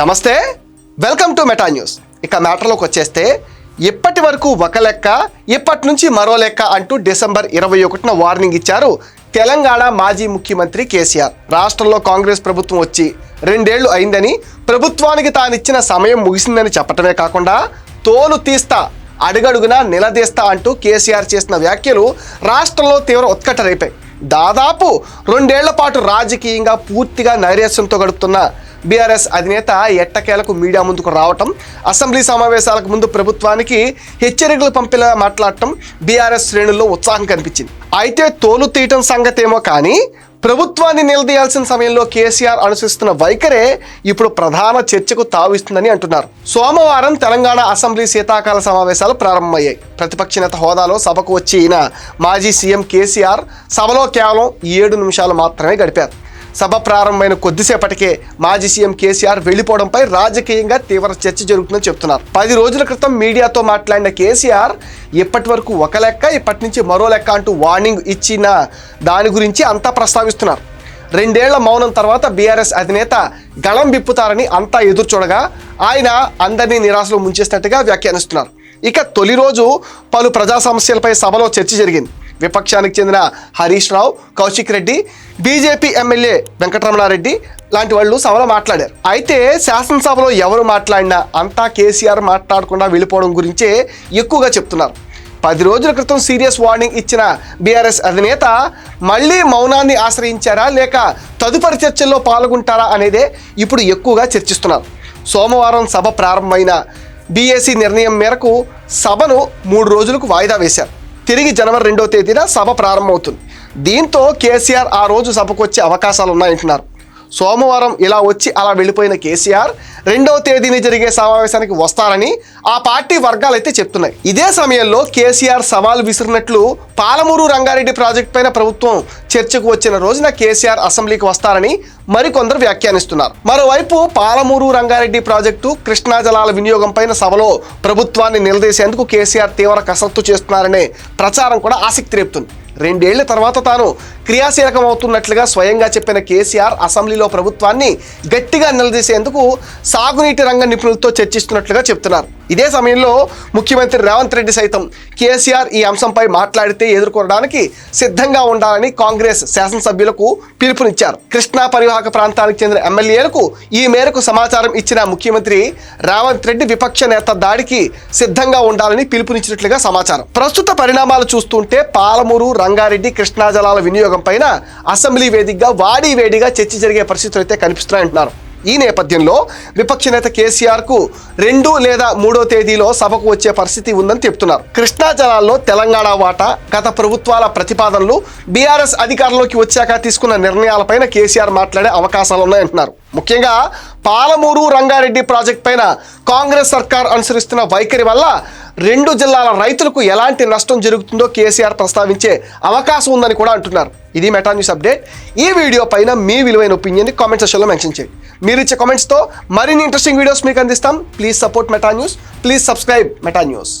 నమస్తే welcome to meta news. ఇక మ్యాటర్లోకి వచ్చేస్తే ఇప్పటి వరకు ఒక లెక్క ఇప్పటి నుంచి మరో లెక్క అంటూ డిసెంబర్ ఇరవై ఒకటిన వార్నింగ్ ఇచ్చారు తెలంగాణ మాజీ ముఖ్యమంత్రి కేసీఆర్. రాష్ట్రంలో కాంగ్రెస్ ప్రభుత్వం వచ్చి రెండేళ్ళు అయిందని ప్రభుత్వానికి తానిచ్చిన సమయం ముగిసిందని చెప్పటమే కాకుండా తోలు తీస్తా అడుగడుగునా నిలదీస్తా అంటూ కేసీఆర్ చేసిన వ్యాఖ్యలు రాష్ట్రంలో తీవ్ర ఉత్కట రేపాయి దాదాపు రెండేళ్ళ పాటు రాజకీయంగా పూర్తిగా నైరాశ్యంతో గడుపుతున్న బీఆర్ఎస్ అధినేత ఎట్టకేలకు మీడియా ముందుకు రావటం అసెంబ్లీ సమావేశాలకు ముందు ప్రభుత్వానికి హెచ్చరికలు పంపేలా మాట్లాడటం బీఆర్ఎస్ శ్రేణుల్లో ఉత్సాహం కనిపించింది. అయితే తోలు తీయటం సంగతేమో కానీ ప్రభుత్వాన్ని నిలదీయాల్సిన సమయంలో కేసీఆర్ అనుసరిస్తున్న వైఖరే ఇప్పుడు ప్రధాన చర్చకు తావిస్తుందని అంటున్నారు. సోమవారం తెలంగాణ అసెంబ్లీ శీతాకాల సమావేశాలు ప్రారంభమయ్యాయి. ప్రతిపక్ష నేత హోదాలో సభకు వచ్చి మాజీ సీఎం కేసీఆర్ సభలో కేవలం ఏడు నిమిషాలు మాత్రమే గడిపారు. సభ ప్రారంభమైన కొద్దిసేపటికే మాజీ సీఎం కేసీఆర్ వెళ్ళిపోవడంపై రాజకీయంగా తీవ్ర చర్చ జరుగుతుందని చెప్తున్నారు. పది రోజుల క్రితం మీడియాతో మాట్లాడిన కేసీఆర్ ఇప్పటి వరకు ఒక లెక్క ఇప్పటి నుంచి మరో లెక్క అంటూ వార్నింగ్ ఇచ్చిన దాని గురించి అంతా ప్రస్తావిస్తున్నారు. రెండేళ్ళ మౌనం తర్వాత బీఆర్ఎస్ అధినేత గళం విప్పుతారని అంతా ఎదురు చూడగా ఆయన అందరినీ నిరాశలో ముంచేసినట్టుగా వ్యాఖ్యానిస్తున్నారు. ఇక తొలి రోజు పలు ప్రజా సమస్యలపై సభలో చర్చ జరిగింది. విపక్షానికి చెందిన హరీష్ రావు కౌశిక్ రెడ్డి బీజేపీ ఎమ్మెల్యే వెంకటరమణారెడ్డి లాంటి వాళ్ళు సభలో మాట్లాడారు. అయితే శాసనసభలో ఎవరు మాట్లాడినా అంతా కేసీఆర్ మాట్లాడకుండా వెళ్ళిపోవడం గురించే ఎక్కువగా చెప్తున్నారు. పది రోజుల క్రితం సీరియస్ వార్నింగ్ ఇచ్చిన బీఆర్ఎస్ అధినేత మళ్ళీ మౌనాన్ని ఆశ్రయించారా లేక తదుపరి చర్చల్లో పాల్గొంటారా అనేదే ఇప్పుడు ఎక్కువగా చర్చిస్తున్నారు. సోమవారం సభ ప్రారంభమైన బీఏసీ నిర్ణయం మేరకు సభను మూడు రోజులకు వాయిదా వేశారు. తిరిగి జనవరి రెండో తేదీన సభ ప్రారంభమవుతుంది. దీంతో కేసీఆర్ ఆ రోజు సభకు వచ్చే అవకాశాలు ఉన్నాయంటున్నారు సోమవారం ఇలా వచ్చి అలా వెళ్ళిపోయిన కేసీఆర్ రెండవ తేదీని జరిగే సమావేశానికి వస్తారని ఆ పార్టీ వర్గాలు అయితే చెప్తున్నాయి. ఇదే సమయంలో కేసీఆర్ సవాల్ విసిరినట్లు పాలమూరు రంగారెడ్డి ప్రాజెక్టు పైన ప్రభుత్వం చర్చకు వచ్చిన రోజున కేసీఆర్ అసెంబ్లీకి వస్తారని మరికొందరు వ్యాఖ్యానిస్తున్నారు. మరోవైపు పాలమూరు రంగారెడ్డి ప్రాజెక్టు కృష్ణా జలాల వినియోగం పైన సభలో ప్రభుత్వాన్ని నిలదీసేందుకు కేసీఆర్ తీవ్ర కసరత్తు చేస్తున్నారనే ప్రచారం కూడా ఆసక్తి రేపుతుంది. రెండేళ్ళ తర్వాత తాను క్రియాశీలకమవుతున్నట్లుగా స్వయంగా చెప్పిన కేసీఆర్ అసెంబ్లీలో ప్రభుత్వాన్ని గట్టిగా నిలదీసేందుకు సాగునీటి రంగ నిపుణులతో చర్చిస్తున్నట్లుగా చెప్తున్నారు. ఇదే సమయంలో ముఖ్యమంత్రి రేవంత్ రెడ్డి సైతం కేసీఆర్ ఈ అంశంపై మాట్లాడితే ఎదుర్కోవడానికి సిద్ధంగా ఉండాలని కాంగ్రెస్ శాసనసభ్యులకు పిలుపునిచ్చారు. కృష్ణా పరివాహక ప్రాంతానికి చెందిన ఎమ్మెల్యేలకు ఈ మేరకు సమాచారం ఇచ్చిన ముఖ్యమంత్రి రేవంత్ రెడ్డి విపక్ష నేత దాడికి సిద్ధంగా ఉండాలని పిలుపునిచ్చినట్లుగా సమాచారం. ప్రస్తుత పరిణామాలు చూస్తుంటే పాలమూరు రంగారెడ్డి కృష్ణా జలాల వినియోగం పైన అసెంబ్లీ వేదికగా వాడి వేడిగా చర్చ జరిగే పరిస్థితులు అయితే కనిపిస్తున్నాయంటున్నారు. ఈ నేపథ్యంలో విపక్ష నేత కేసీఆర్కు రెండు లేదా మూడో తేదీలో సభకు వచ్చే పరిస్థితి ఉందని చెప్తున్నారు. కృష్ణా జలాల్లో తెలంగాణ వాటా గత ప్రభుత్వాల ప్రతిపాదనలు బీఆర్ఎస్ అధికారంలోకి వచ్చాక తీసుకున్న నిర్ణయాలపైన కేసీఆర్ మాట్లాడే అవకాశాలు ఉన్నాయంటున్నారు ముఖ్యంగా పాలమూరు రంగారెడ్డి ప్రాజెక్ట్ పైన కాంగ్రెస్ సర్కార్ అనుసరిస్తున్న వైఖరి వల్ల రెండు జిల్లాల రైతులకు ఎలాంటి నష్టం జరుగుతుందో కేసీఆర్ ప్రస్తావించే అవకాశం ఉందని కూడా అంటున్నారు. ఇది మెటా న్యూస్ అప్డేట్. ఈ వీడియో పైన మీ విలువైన ఒపీనియన్ కామెంట్ సెక్షన్లో మెన్షన్ చేయండి. మీరు ఇచ్చే కామెంట్స్తో మరిన్ని ఇంట్రెస్టింగ్ వీడియోస్ మీకు అందిస్తాం. Please support Meta news. Please subscribe Meta news.